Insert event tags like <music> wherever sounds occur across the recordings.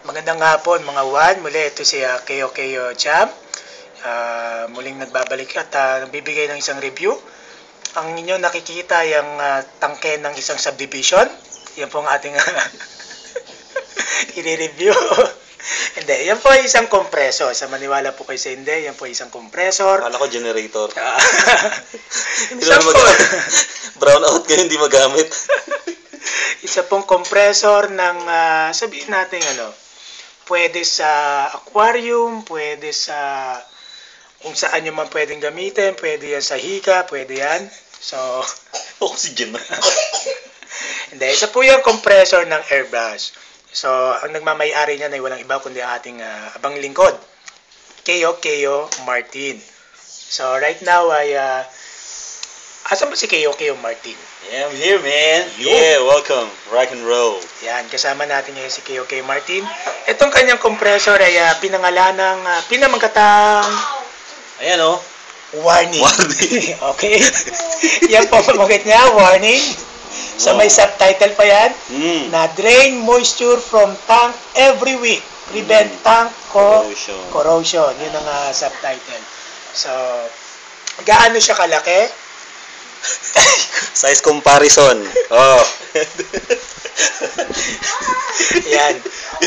Magandang hapon mga Juan. Muli ito si uh, Keo Keo Cham. Uh, muling nagbabalik at uh, nagbibigay ng isang review. Ang inyo nakikita yung uh, tangke ng isang subdivision. Yan po ang ating <laughs> uh, i-review. <laughs> hindi, yan po ay isang kompreso. Sa maniwala po kayo sa hindi, yan po ay isang kompresor. Akala ko generator. <laughs> Ah, Hindi Isa naman po. mag- Brown out kayo, hindi magamit. isa pong compressor ng ah, sabihin natin ano pwede sa aquarium pwede sa kung saan nyo man pwedeng gamitin pwede yan sa hika pwede yan. So <laughs> Oxygen. Na. <laughs> hindi isa po yung compressor ng airbrush. So ang nagmamayari niyan ay walang iba kundi ang ating ah, abang lingkod. Keo Keo Martin. So right now ay uh, asan ba si Keo Keo Martin Yeah, I'm here, man. Yo. Yeah, welcome. Rock and roll. Yan, kasama natin ngayon si Keo K. Martin. Itong kanyang compressor ay uh, pinangalan ng uh, pinamagatang Ayan, oh. warning. Warning. <laughs> okay? yan po pamagat niya, warning. Sa may subtitle pa yan, Mm. na drain moisture from tank every week. Prevent Mm. tank co- Corrosion. corrosion. Yun ang uh, subtitle. So, gaano siya kalaki? Size comparison. Oh. Yan.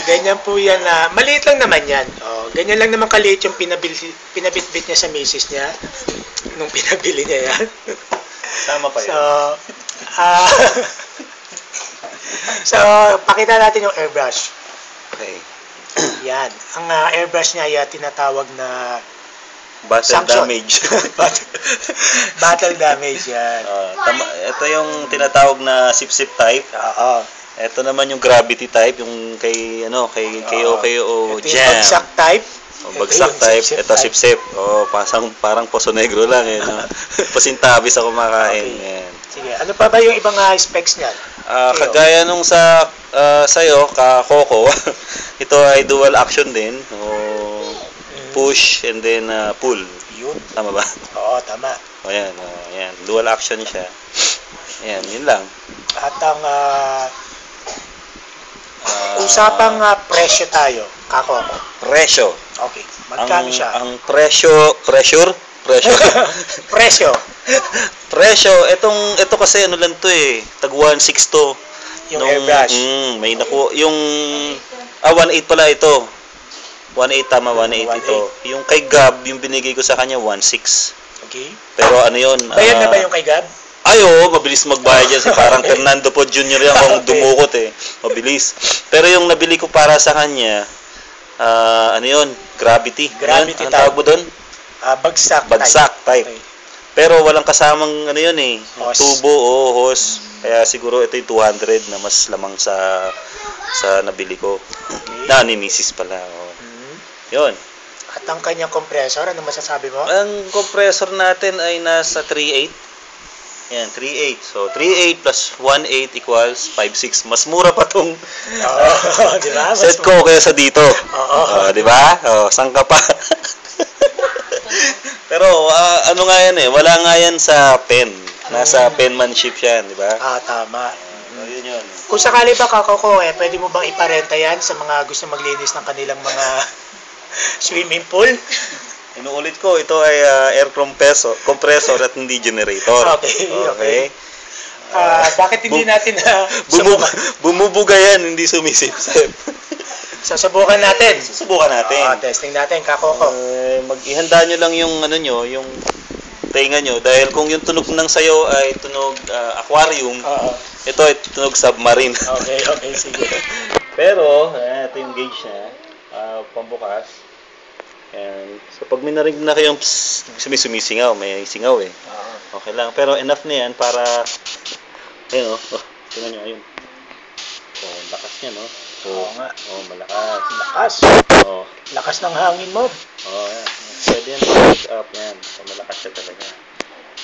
Ganyan po yan na, maliit lang naman yan. Oh, ganyan lang naman kaliit yung pinabil, pinabitbit niya sa misis niya nung pinabili niya yan. Tama pa So, yan. ah, so, pakita natin yung airbrush. Okay. Yan. Ang ah, airbrush niya ay ah, tinatawag na Battle Sanction. damage. <laughs> Bat- battle damage yan. Ah, tama, ito yung tinatawag na sip-sip type. Oo. Ito naman yung gravity type, yung kay ano, kay KO KO Ito yung Jam. bagsak type. O, Ito bagsak yung type, sip-sip ito sip-sip. O, pasang, parang poso negro lang eh. No? <laughs> Pasintabis ako kumakain. Okay. Yan. Sige, ano pa ba yung ibang ah, specs niyan? Ah, Kayo. kagaya nung sa ah, sa'yo, ka Coco, <laughs> ito ay dual action din. O, push and then ah, pull. Yun. Tama ba? Oo, tama. O yan, o, yan. Dual action siya. Yan, yun lang. At ang ah, Ah, usapang ah, presyo tayo, kako ko. presyo. Okay, magkano ang, siya? Ang presyo, pressure? <laughs> Presyo. <laughs> presyo. presyo, etong, ito kasi ano lang to eh. Tag 1.6 to. Yung airbrush. Mm, may naku, yung, ah, 1.8 pala ito. 1.8 tama, 1.8 ito. Yung kay Gab, yung binigay ko sa kanya, 1.6. Okay. Pero ano yun? Bayad na ah, ba yung kay Gab? Ay, oo, mabilis magbayad yan. Si <laughs> parang Fernando po Jr. yan kung Okay. dumukot eh. Mabilis. Pero yung nabili ko para sa kanya, ah, ano yun? Gravity. Gravity Ano, tawag mo doon? Ah, bagsak. Bagsak type. Okay. Pero walang kasamang ano yun eh. Hose. Tubo o hose. Kaya siguro ito yung 200 na mas lamang sa sa nabili ko. Okay. Na ni Mrs. pala. Oh. Mhm. Yun. At ang kanyang compressor, ano masasabi mo? Ang compressor natin ay nasa 3.8. Yan, 3.8. So, 3.8 plus 1.8 equals 5.6. Mas mura pa tong Oo, di ba? <laughs> Mas- set ko kaysa dito. Oo. Oh, di ba? Oh, saan ka pa? <laughs> Pero ah, ano nga yan eh, wala nga yan sa pen. Nasa penmanship yan, di ba? Ah, tama. So, yun yun. Kung sakali ba kakako eh, pwede mo bang iparenta yan sa mga gusto maglinis ng kanilang mga swimming pool? <laughs> Inuulit ko, ito ay ah, air compressor, compressor at hindi generator. Okay, okay. Okay. Ah, bakit hindi natin <laughs> na Bumub subukan? bumubuga yan, hindi sumisipsip. <laughs> Susubukan natin. Susubukan natin. Ah, testing natin, kakoko. Eh, mag-ihanda nyo lang yung ano nyo, yung tenga nyo. Dahil kung yung tunog ng sayo ay tunog ah, aquarium, Oo. ito ay tunog submarine. Okay, okay, sige. Pero, eh, ito yung gauge niya, ah, pambukas. Ayan. So, pag may narinig na kayong psst, may sumisingaw, may singaw eh. Oo. Okay lang. Pero enough na yan para, ayun oh, oh tingnan nyo, ayun. So, lakas niya, no? So, Oo nga. oh, malakas. Lakas. Oh, Lakas ng hangin mo. oh, yan. Pwede yan, pick up yan. So, malakas siya talaga.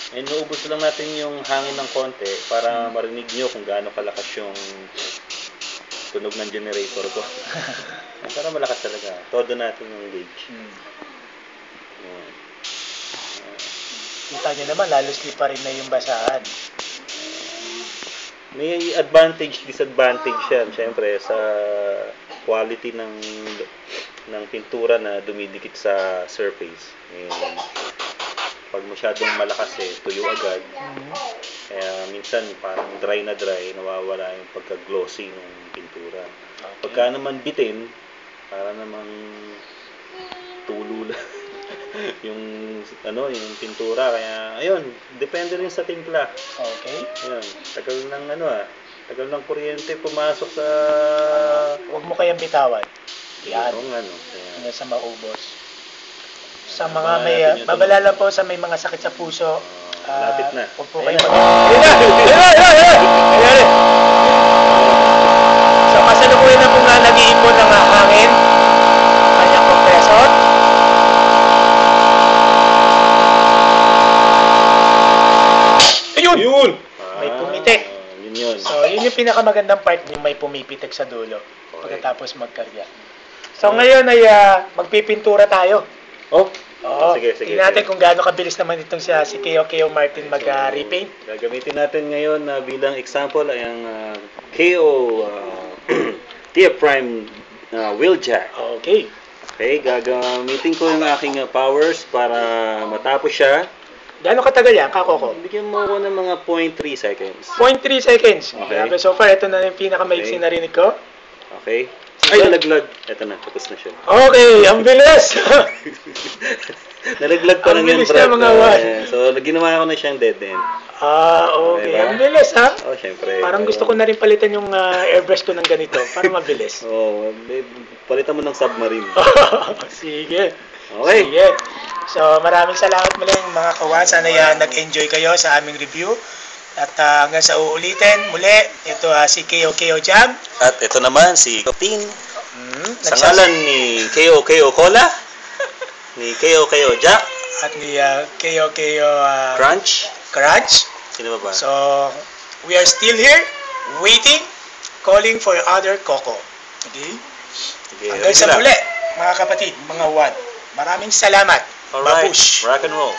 And nuubos lang natin yung hangin ng konti para marinig nyo kung gaano kalakas yung tunog ng generator ko. <laughs> Pero malakas talaga. Todo natin yung gauge. Hmm. Yan. Kita nyo naman, lalo slippery na yung basahan. may advantage, disadvantage yan. Siyempre, sa quality ng ng pintura na dumidikit sa surface. Eh, pag masyadong malakas eh, tuyo agad. Mhm. Kaya minsan parang dry na dry, nawawala yung pagka-glossy ng pintura. Pagka naman bitin, para namang tulo <laughs> lang yung ano, yung pintura. Kaya ayun, depende rin sa timpla. Okay. Ayun, tagal ng ano ah, tagal ng kuryente pumasok sa Huwag mo kayang bitawan. Yan. Itong ano. Kaya, Hanggang sa maubos. Sa Ah, mga may, yung babala lang po sa may mga sakit sa puso. Lapit na. Huwag po Ayun kayong na. mag... Ayun na! Ayun na! Ayun na! Ayun na! So, kasalukuyan na po nga nag-iipon ng ah, hangin. Kanyang compressor. Ayun! Yun! May pumitik. Ah, yun yun. So, yun yung pinakamagandang part yung may pumipitik sa dulo. Pagkatapos magkarga. So, ngayon ay ah, magpipintura tayo. Oh, Oo. Sige, sige, Tingnan natin sige. kung gaano kabilis naman itong siya, si Keo Keo Martin mag-repaint. Gagamitin natin ngayon na bilang example ay ang ah, KO uh, Tia Prime uh, Wheeljack. okay. Okay, gagamitin ko yung aking ah, powers para matapos siya. Gaano katagal yan, kakoko? Bigyan mo ako ng mga 0.3 seconds. 0.3 seconds. Okay. Grabe, so far, ito na yung pinakamaiksi Okay. na narinig ko. Okay? Ay, nalaglag. Ito na, tapos na siya. Okay, ang bilis! <laughs> Nalaglag pa Ang lang yan, bilis Brad. na, mga so, ginawa ko na siyang dead end. ah, okay. Diba? Ang bilis, ha? Oh, syempre. Parang gusto ko na rin palitan yung ah, airbrush ko ng ganito para mabilis. <laughs> Oh, eh, palitan mo ng submarine. <laughs> Sige. Okay. Sige. So, maraming salamat muli mga kawan. Sana yan nag-enjoy kayo sa aming review. At ah, hanggang sa uulitin, muli, ito ah, si Keo Keo Jam. At ito naman si Kopin. Hmm, Sa ngalan ni KO KO Cola, <laughs> ni KO KO Jack, At ni ah, Keo Keo ah, Crunch. Crunch. Sino ba ba? So, we are still here, waiting, calling for other Coco. Okay? Sige, Hanggang ready sa muli, mga kapatid, mga one. Maraming salamat. Alright, Babush. rock and roll.